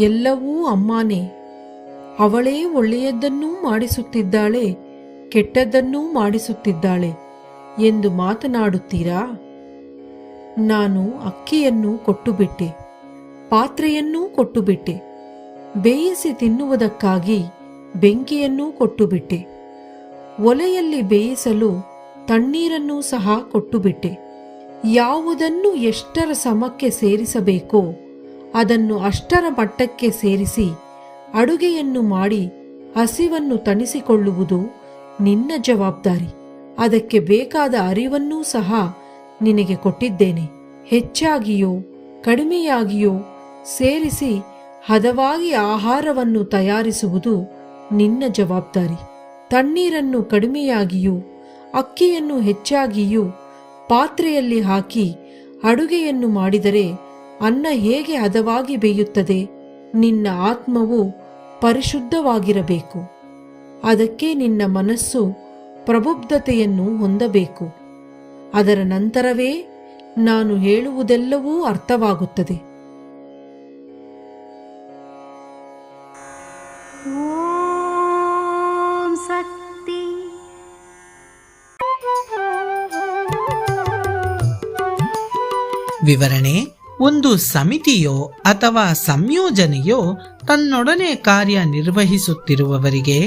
ಎಲ್ಲವೂ ಅಮ್ಮಾನೇ. ಅವಳೇ ಒಳ್ಳೆಯದನ್ನೂ ಮಾಡಿಸುತ್ತಿದ್ದಾಳೆ, ಕೆಟ್ಟದ್ದನ್ನೂ ಮಾಡಿಸುತ್ತಿದ್ದಾಳೆ ಎಂದು ಮಾತನಾಡುತ್ತೀರಾ? ನಾನು ಅಕ್ಕಿಯನ್ನು ಕೊಟ್ಟುಬಿಟ್ಟೆ, ಪಾತ್ರೆಯನ್ನೂ ಕೊಟ್ಟುಬಿಟ್ಟೆ, ಬೇಯಿಸಿ ತಿನ್ನುವುದಕ್ಕಾಗಿ ಬೆಂಕಿಯನ್ನೂ ಕೊಟ್ಟುಬಿಟ್ಟೆ. ಒಲೆಯಲ್ಲಿ ಬೇಯಿಸಲು ತಣ್ಣೀರನ್ನೂ ಸಹ ಕೊಟ್ಟುಬಿಟ್ಟೆ. ಯಾವುದನ್ನು ಎಷ್ಟರ ಸಮಕ್ಕೆ ಸೇರಿಸಬೇಕೋ, ಅದನ್ನು ಅಷ್ಟರ ಮಟ್ಟಕ್ಕೆ ಸೇರಿಸಿ ಅಡುಗೆಯನ್ನು ಮಾಡಿ ಹಸಿವನ್ನು ತಣಿಸಿಕೊಳ್ಳುವುದು ನಿನ್ನ ಜವಾಬ್ದಾರಿ. ಅದಕ್ಕೆ ಬೇಕಾದ ಅರಿವನ್ನೂ ಸಹ ನಿನಗೆ ಕೊಟ್ಟಿದ್ದೇನೆ. ಹೆಚ್ಚಾಗಿಯೋ, ಕಡಿಮೆಯಾಗಿಯೋ ಸೇರಿಸಿ ಹದವಾಗಿ ಆಹಾರವನ್ನು ತಯಾರಿಸುವುದು ನಿನ್ನ ಜವಾಬ್ದಾರಿ. ತಣ್ಣೀರನ್ನು ಕಡಿಮೆಯಾಗಿಯೂ ಅಕ್ಕಿಯನ್ನು ಹೆಚ್ಚಾಗಿಯೂ ಪಾತ್ರೆಯಲ್ಲಿ ಹಾಕಿ ಅಡುಗೆಯನ್ನು ಮಾಡಿದರೆ ಅನ್ನ ಹೇಗೆ ಹದವಾಗಿ ಬೇಯುತ್ತದೆ? ನಿನ್ನ ಆತ್ಮವು ಪರಿಶುದ್ಧವಾಗಿರಬೇಕು. ಅದಕ್ಕೆ ನಿನ್ನ ಮನಸ್ಸು ಪ್ರಬುಬ್ಧತೆಯನ್ನು ಹೊಂದಬೇಕು. ಅದರ ನಂತರವೇ ನಾನು ಹೇಳುವುದೆಲ್ಲವೂ ಅರ್ಥವಾಗುತ್ತದೆ. ವಿವರಣೆ, ಒಂದು ಸಮಿತಿಯೋ ಅಥವಾ ಸಂಯೋಜನೆಯೋ ತನ್ನೊಡನೆ ಕಾರ್ಯ ನಿರ್ವಹಿಸುತ್ತಿರುವವರಿಗೆ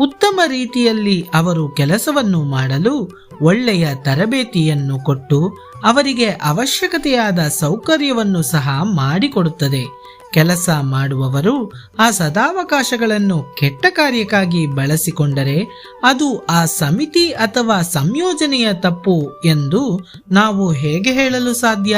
ಉತ್ತಮ ರೀತಿಯಲ್ಲಿ ಅವರು ಕೆಲಸವನ್ನು ಮಾಡಲು ಒಳ್ಳೆಯ ತರಬೇತಿಯನ್ನು ಕೊಟ್ಟು ಅವರಿಗೆ ಅವಶ್ಯಕತೆಯಾದ ಸೌಕರ್ಯವನ್ನು ಸಹ ಮಾಡಿಕೊಡುತ್ತದೆ. ಕೆಲಸ ಮಾಡುವವರು ಆ ಸದಾವಕಾಶಗಳನ್ನು ಕೆಟ್ಟ ಕಾರ್ಯಕ್ಕಾಗಿ ಬಳಸಿಕೊಂಡರೆ ಅದು ಆ ಸಮಿತಿ ಅಥವಾ ಸಂಯೋಜನೆಯ ತಪ್ಪು ಎಂದು ನಾವು ಹೇಗೆ ಹೇಳಲು ಸಾಧ್ಯ?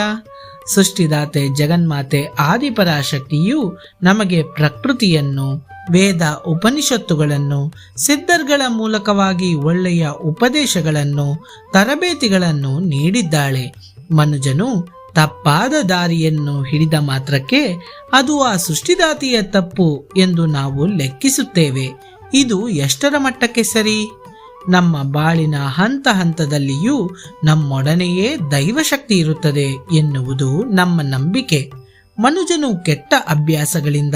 ಸೃಷ್ಟಿದಾತೆ ಜಗನ್ಮಾತೆ ಆದಿಪರಾಶಕ್ತಿಯು ನಮಗೆ ಪ್ರಕೃತಿಯನ್ನು, ವೇದ ಉಪನಿಷತ್ತುಗಳನ್ನು, ಸಿದ್ಧರ್ಗಳ ಮೂಲಕವಾಗಿ ಒಳ್ಳೆಯ ಉಪದೇಶಗಳನ್ನು, ತರಬೇತಿಗಳನ್ನು ನೀಡಿದ್ದಾಳೆ. ಮನುಜನು ತಪ್ಪಾದ ದಾರಿಯನ್ನು ಹಿಡಿದ ಮಾತ್ರಕ್ಕೆ ಅದು ಆ ಸೃಷ್ಟಿದಾತಿಯ ತಪ್ಪು ಎಂದು ನಾವು ಲೆಕ್ಕಿಸುತ್ತೇವೆ. ಇದು ಎಷ್ಟರ ಮಟ್ಟಕ್ಕೆ ಸರಿ? ನಮ್ಮ ಬಾಳಿನ ಹಂತ ಹಂತದಲ್ಲಿಯೂ ನಮ್ಮೊಡನೆಯೇ ದೈವಶಕ್ತಿ ಇರುತ್ತದೆ ಎನ್ನುವುದು ನಮ್ಮ ನಂಬಿಕೆ. ಮನುಜನು ಕೆಟ್ಟ ಅಭ್ಯಾಸಗಳಿಂದ,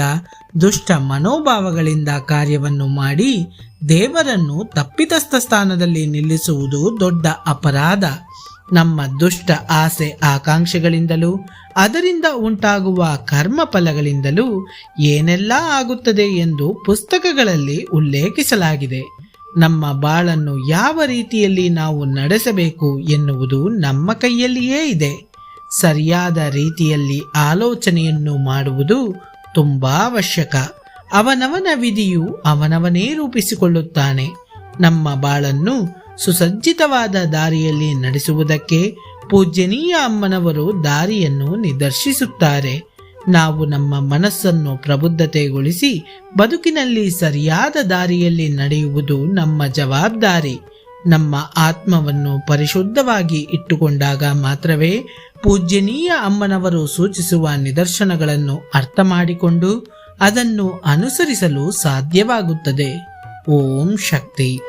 ದುಷ್ಟ ಮನೋಭಾವಗಳಿಂದ ಕಾರ್ಯವನ್ನು ಮಾಡಿ ದೇವರನ್ನು ತಪ್ಪಿತಸ್ಥ ಸ್ಥಾನದಲ್ಲಿ ನಿಲ್ಲಿಸುವುದು ದೊಡ್ಡ ಅಪರಾಧ. ನಮ್ಮ ದುಷ್ಟ ಆಸೆ ಆಕಾಂಕ್ಷೆಗಳಿಂದಲೂ, ಅದರಿಂದ ಉಂಟಾಗುವ ಕರ್ಮ ಫಲಗಳಿಂದಲೂ ಏನೆಲ್ಲ ಆಗುತ್ತದೆ ಎಂದು ಪುಸ್ತಕಗಳಲ್ಲಿ ಉಲ್ಲೇಖಿಸಲಾಗಿದೆ. ನಮ್ಮ ಬಾಳನ್ನು ಯಾವ ರೀತಿಯಲ್ಲಿ ನಾವು ನಡೆಸಬೇಕು ಎನ್ನುವುದು ನಮ್ಮ ಕೈಯಲ್ಲಿಯೇ ಇದೆ. ಸರಿಯಾದ ರೀತಿಯಲ್ಲಿ ಆಲೋಚನೆಯನ್ನು ಮಾಡುವುದು ತುಂಬಾ ಅವಶ್ಯಕ. ಅವನವನ ವಿಧಿಯು ಅವನವನೇ ರೂಪಿಸಿಕೊಳ್ಳುತ್ತಾನೆ. ನಮ್ಮ ಬಾಳನ್ನು ಸುಸಜ್ಜಿತವಾದ ದಾರಿಯಲ್ಲಿ ನಡೆಸುವುದಕ್ಕೆ ಪೂಜ್ಯನೀಯ ಅಮ್ಮನವರು ದಾರಿಯನ್ನು ನಿದರ್ಶಿಸುತ್ತಾರೆ. ನಾವು ನಮ್ಮ ಮನಸ್ಸನ್ನು ಪ್ರಬುದ್ಧತೆಗೊಳಿಸಿ ಬದುಕಿನಲ್ಲಿ ಸರಿಯಾದ ದಾರಿಯಲ್ಲಿ ನಡೆಯುವುದು ನಮ್ಮ ಜವಾಬ್ದಾರಿ. ನಮ್ಮ ಆತ್ಮವನ್ನು ಪರಿಶುದ್ಧವಾಗಿ ಇಟ್ಟುಕೊಂಡಾಗ ಮಾತ್ರವೇ ಪೂಜ್ಯನೀಯ ಅಮ್ಮನವರು ಸೂಚಿಸುವ ನಿದರ್ಶನಗಳನ್ನು ಅರ್ಥ ಮಾಡಿಕೊಂಡು ಅದನ್ನು ಅನುಸರಿಸಲು ಸಾಧ್ಯವಾಗುತ್ತದೆ. ಓಂ ಶಕ್ತಿ.